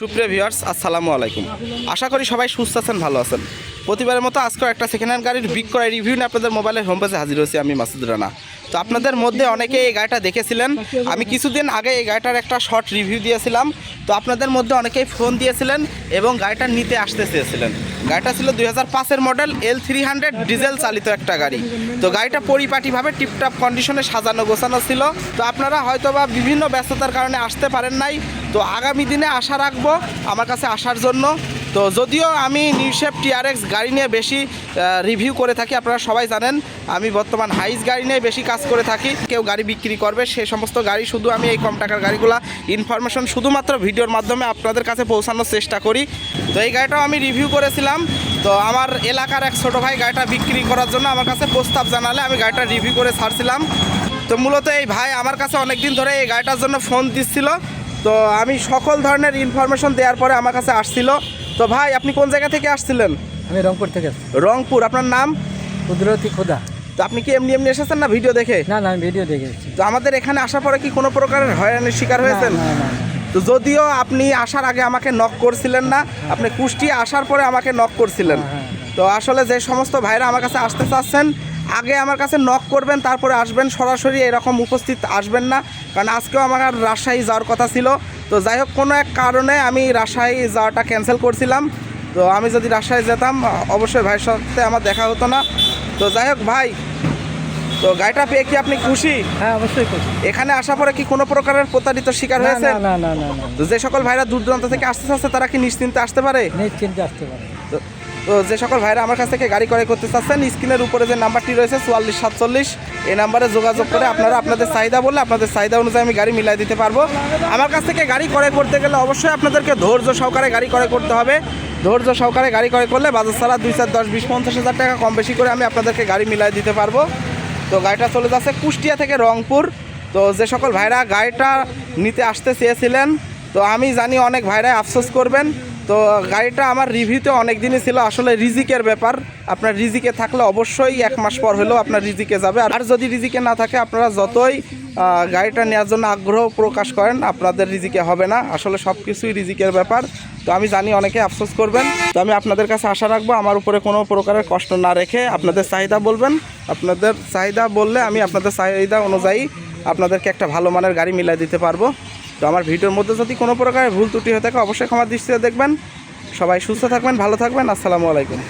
সুপ্রিয় ভিউয়ার্স, আসসালামু আলাইকুম। আশা করি সবাই সুস্থ আছেন, ভালো আছেন। প্রতিবারের মতো আজকেও একটা সেকেন্ড হ্যান্ড গাড়ির বিক্রয় রিভিউ নিয়ে আপনাদের মোবাইলের হোম পেজে হাজির হয়েছি আমি মাসুদ রানা। তো আপনাদের মধ্যে অনেকে এই গাড়িটা দেখেছিলেন। আমি কিছুদিন আগে এই গাড়িটার একটা শর্ট রিভিউ দিয়েছিলাম। তো আপনাদের মধ্যে অনেকেই ফোন দিয়েছিলেন এবং গাড়িটা নিতে আসতে চেয়েছিলেন। গাড়িটা ছিল দুই হাজার model L three hundred diesel চালিত একটা গাড়ি। তো গাড়িটা পরিপাটিভাবে টিপটপ কন্ডিশনে সাজানো গোছানো ছিল। তো আপনারা হয়তো বা বিভিন্ন ব্যস্ততার কারণে আসতে পারেন নাই। তো আগামী দিনে আশা রাখব আমার কাছে আসার জন্য। তো যদিও আমি নিউশেপ টিআরএক্স গাড়ি নিয়ে বেশি রিভিউ করে থাকি, আপনারা সবাই জানেন। আমি বর্তমান হাইস গাড়ি নিয়ে বেশি কাজ করে থাকি। কেউ গাড়ি বিক্রি করবে, সে সমস্ত গাড়ি শুধু আমি এই কম টাকার গাড়িগুলা ইনফরমেশন শুধুমাত্র ভিডিওর মাধ্যমে আপনাদের কাছে পৌঁছানোর চেষ্টা করি। তো এই গাড়িটাও আমি রিভিউ করেছিলাম। তো আমার এলাকার এক ছোটো ভাই গাড়িটা বিক্রি করার জন্য আমার কাছে প্রস্তাব জানালে আমি গাড়িটা রিভিউ করে ছাড়ছিলাম। তো মূলত এই ভাই আমার কাছে অনেকদিন ধরে এই গাড়িটার জন্য ফোন দিচ্ছিল। তো আমি সকল ধরনের ইনফরমেশন দেওয়ার পরে আমার কাছে আসছিল। তো ভাই আপনি কোন জায়গা থেকে আসছিলেন? আমি রংপুর থেকে রংপুর আপনার নাম? কুদরতি খোদা। তো আপনি কি এমনি এমনি এসেছেন না ভিডিও দেখে? না না আমি ভিডিও দেখে তো আমাদের এখানে আসার পরে কি কোনো প্রকারের হয়রানির শিকার হয়েছেন। তো যদিও আপনি আসার আগে আমাকে নক করছিলেন না আপনি কুষ্টিয়া আসার পরে আমাকে নক করছিলেন। হ্যাঁ, হ্যাঁ, তো আসলে যে সমস্ত ভাইরা আমার কাছে আসতে চাচ্ছেন আগে আমার কাছে নক করবেন তারপরে আসবেন সরাসরি এরকম উপস্থিত আসবেন না কারণ আজকেও আমার রাজশাহী যাওয়ার কথা ছিল। তো যাই হোক কোনো এক কারণে আমি রাজশাহী যাওয়াটা ক্যান্সেল করছিলাম। তো আমি যদি রাজশাহী যেতাম অবশ্যই ভাইয়ের সাথে আমার দেখা হতো না। তো যাই হোক ভাই তো গাড়িটা পেয়ে কি আপনি খুশি? হ্যাঁ অবশ্যই খুশি। এখানে আসার পরে কি কোনো প্রকারের প্রতারিত শিকার হয়েছে? না না না না। যে সকল ভাইরা দূর দূরান্ত থেকে আসতে চাচ্ছে তারা কি নিশ্চিন্তে আসতে পারে? নিশ্চিন্তে আসতে পারে। তো- যে সকল ভাইরা আমার কাছ থেকে গাড়ি ক্রয় করতে চাচ্ছেন, স্ক্রিনের উপরে যে নাম্বারটি রয়েছে চুয়াল্লিশ সাতচল্লিশ, এই নাম্বারে যোগাযোগ করে আপনারা আপনাদের চাহিদা বললে আপনাদের চাহিদা অনুযায়ী আমি গাড়ি মিলাই দিতে পারব। আমার কাছ থেকে গাড়ি ক্রয় করতে গেলে অবশ্যই আপনাদেরকে ধৈর্য সহকারে গাড়ি ক্রয় করতে হবে। ধৈর্য সহকারে গাড়ি ক্রয় করলে বাজার ছাড়া দুই চার দশ বিশ পঞ্চাশ হাজার টাকা কম বেশি করে আমি আপনাদেরকে গাড়ি মিলাই দিতে পারব। তো গাড়িটা চলে যাচ্ছে কুষ্টিয়া থেকে রংপুর। তো যে সকল ভাইরা গাড়িটা নিতে আসতে চেয়েছিলেন, তো আমি জানি অনেক ভাইরাই আফসোস করবেন। তো গাড়িটা আমার রিভিউতে অনেক দিনই ছিল। আসলে রিজিকের ব্যাপার। আপনার রিজিকে থাকলে অবশ্যই এক মাস পর হলেও আপনার রিজিকে যাবে। আর যদি রিজিকে না থাকে, আপনারা যতই গাড়িটা নেওয়ার জন্য আগ্রহ প্রকাশ করেন, আপনাদের রিজিকে হবে না। আসলে সব কিছুই রিজিকের ব্যাপার। তো আমি জানি অনেকে আফসোস করবেন। তো আমি আপনাদের কাছে আশা রাখব, আমার উপরে কোনো প্রকারের কষ্ট না রেখে আপনাদের চাহিদা বলবেন। আপনাদের চাহিদা বললে আমি আপনাদের চাহিদা অনুযায়ী আপনাদেরকে একটা ভালো মানের গাড়ি মিলাই দিতে পারব। তো আমার ভিডিওর মধ্যে যদি কোনো প্রকারের ভুল ত্রুটি হয়ে থাকে, অবশ্যই ক্ষমা দৃষ্টিতে দেখবেন। সবাই সুস্থ থাকবেন, ভালো থাকবেন। আসসালামু আলাইকুম।